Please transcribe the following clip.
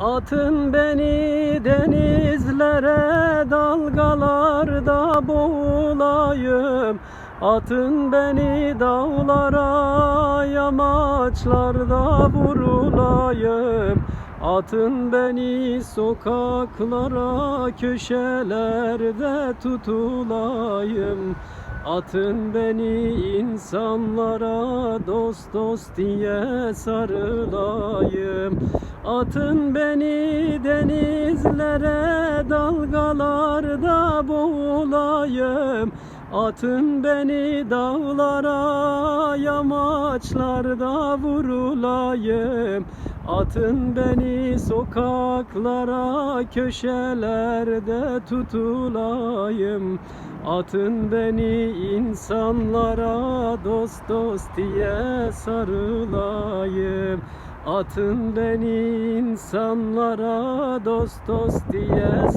Atın beni denizlere dalgalarda boğulayım. Atın beni dağlara yamaçlarda vurulayım. Atın beni sokaklara köşelerde tutulayım. Atın beni insanlara dost dost diye sarılayım Atın beni denizlere dalgalarda boğulayım. Atın beni dağlara yamaçlarda vurulayım. Atın beni sokaklara köşelerde tutulayım. Atın beni insanlara dost dost diye sarılayım Atın beni insanlara dost dost diye